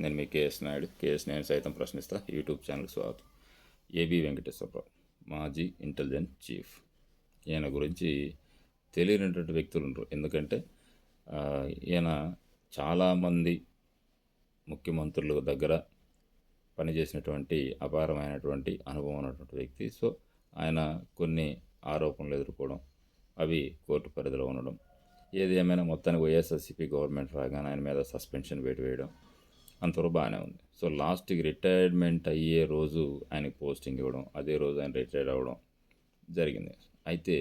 నేను మీ K S Naidu. KS నేను సైతం ప్రశ్నిస్తా. యూట్యూబ్ ఛానల్కి స్వాగతం. ఏబి వెంకటేశ్వరరావు మాజీ ఇంటెలిజెంట్ చీఫ్. ఈయన గురించి తెలియనటువంటి వ్యక్తులు ఉండరు. ఎందుకంటే ఈయన చాలామంది ముఖ్యమంత్రుల దగ్గర పనిచేసినటువంటి అపారమైనటువంటి అనుభవం ఉన్నటువంటి వ్యక్తి. సో ఆయన కొన్ని ఆరోపణలు ఎదుర్కోవడం అవి కోర్టు పరిధిలో ఉండడం ఏది ఏమైనా మొత్తానికి వైఎస్ఆర్సీపీ గవర్నమెంట్ రాగానే ఆయన మీద సస్పెన్షన్ వేటు వేయడం అంతవరకు బాగానే ఉంది. సో లాస్ట్కి రిటైర్మెంట్ అయ్యే రోజు ఆయనకి పోస్టింగ్ ఇవ్వడం అదే రోజు ఆయన రిటైర్ అవ్వడం జరిగింది. అయితే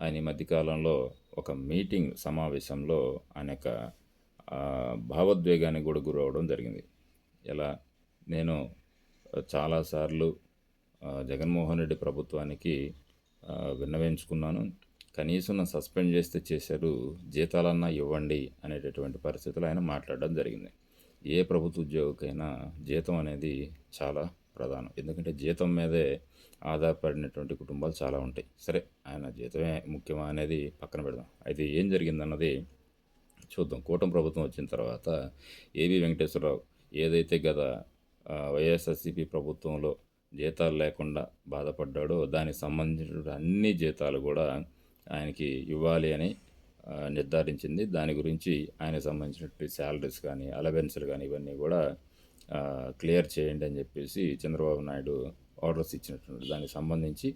ఆయన ఈ మధ్యకాలంలో ఒక మీటింగ్ సమావేశంలో ఆయన యొక్క భావోద్వేగానికి కూడా గురవడం జరిగింది. ఎలా? నేను చాలాసార్లు జగన్మోహన్ రెడ్డి ప్రభుత్వానికి విన్నవించుకున్నాను. కనీసం నన్ను సస్పెండ్ చేస్తే చేశారు జీతాలన్నా ఇవ్వండి అనేటటువంటి పరిస్థితులు ఆయన మాట్లాడడం జరిగింది. ఏ ప్రభుత్వ ఉద్యోగికైనా జీతం అనేది చాలా ప్రధానం. ఎందుకంటే జీతం మీదే ఆధారపడినటువంటి కుటుంబాలు చాలా ఉంటాయి. సరే ఆయన జీతమే ముఖ్యమా అనేది పక్కన పెడదాం. అయితే ఏం జరిగిందన్నది చూద్దాం. కూటమి ప్రభుత్వం వచ్చిన తర్వాత ఏబి వెంకటేశ్వరరావు ఏదైతే గత వైఎస్ఆర్సీపీ ప్రభుత్వంలో జీతాలు లేకుండా బాధపడ్డాడో దానికి సంబంధించిన అన్ని జీతాలు కూడా ఆయనకి ఇవ్వాలి అని నిర్ధారించింది. దాని గురించి ఆయనకు సంబంధించినటువంటి శాలరీస్ కానీ అలవెన్స్లు కానీ ఇవన్నీ కూడా క్లియర్ చేయండి అని చెప్పేసి చంద్రబాబు నాయుడు ఆర్డర్స్ ఇచ్చినటువంటి దానికి సంబంధించి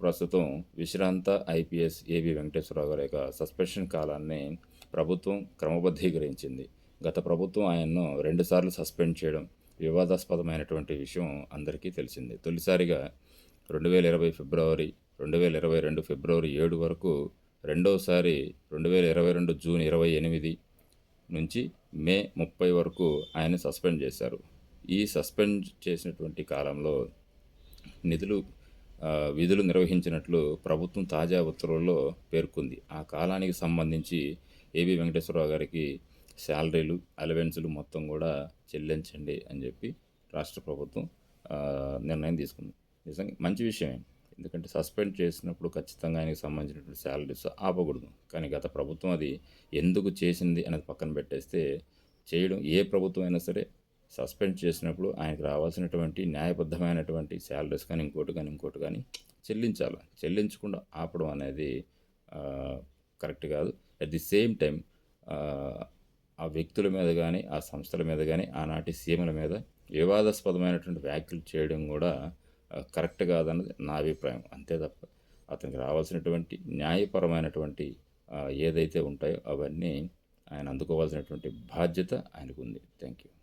ప్రస్తుతం విశ్రాంత ఐపీఎస్ ఏబి వెంకటేశ్వరరావు గారి యొక్క సస్పెన్షన్ కాలాన్ని ప్రభుత్వం క్రమబద్ధీకరించింది. గత ప్రభుత్వం ఆయన్ను రెండుసార్లు సస్పెండ్ చేయడం వివాదాస్పదమైనటువంటి విషయం అందరికీ తెలిసింది. తొలిసారిగా రెండు వేల ఇరవై ఫిబ్రవరి రెండు వేల ఇరవై రెండు ఫిబ్రవరి ఏడు వరకు రెండవసారి రెండు వేల ఇరవై రెండు జూన్ ఇరవై ఎనిమిది నుంచి మే ముప్పై వరకు ఆయన సస్పెండ్ చేశారు. ఈ సస్పెండ్ చేసినటువంటి కాలంలో నిధులు విధులు నిర్వహించినట్లు ప్రభుత్వం తాజా ఉత్తర్వుల్లో పేర్కొంది. ఆ కాలానికి సంబంధించి ఏబి వెంకటేశ్వరరావు గారికి శాలరీలు అలవెన్సులు మొత్తం కూడా చెల్లించండి అని చెప్పి రాష్ట్ర ప్రభుత్వం నిర్ణయం తీసుకుంది. నిజంగా మంచి విషయమే. ఎందుకంటే సస్పెండ్ చేసినప్పుడు ఖచ్చితంగా ఆయనకి సంబంధించినటువంటి శాలరీస్ ఆపకూడదు. కానీ గత ప్రభుత్వం అది ఎందుకు చేసింది అనేది పక్కన పెట్టేస్తే చేయడం ఏ ప్రభుత్వం అయినా సరే సస్పెండ్ చేసినప్పుడు ఆయనకు రావాల్సినటువంటి న్యాయబద్ధమైనటువంటి శాలరీస్ కానీ ఇంకోటి కానీ ఇంకోటి కానీ చెల్లించాలి. చెల్లించకుండా ఆపడం అనేది కరెక్ట్ కాదు. అట్ ది సేమ్ టైం ఆ వ్యక్తుల మీద కానీ ఆ సంస్థల మీద కానీ ఆనాటి సీఎంల మీద వివాదాస్పదమైనటువంటి వ్యాఖ్యలు చేయడం కూడా కరెక్ట్ కాదన్నది నా అభిప్రాయం. అంతే తప్ప అతనికి రావాల్సినటువంటి న్యాయపరమైనటువంటి ఏదైతే ఉంటాయో అవన్నీ ఆయన అందుకోవాల్సినటువంటి బాధ్యత ఆయనకు ఉంది థ్యాంక్ యూ.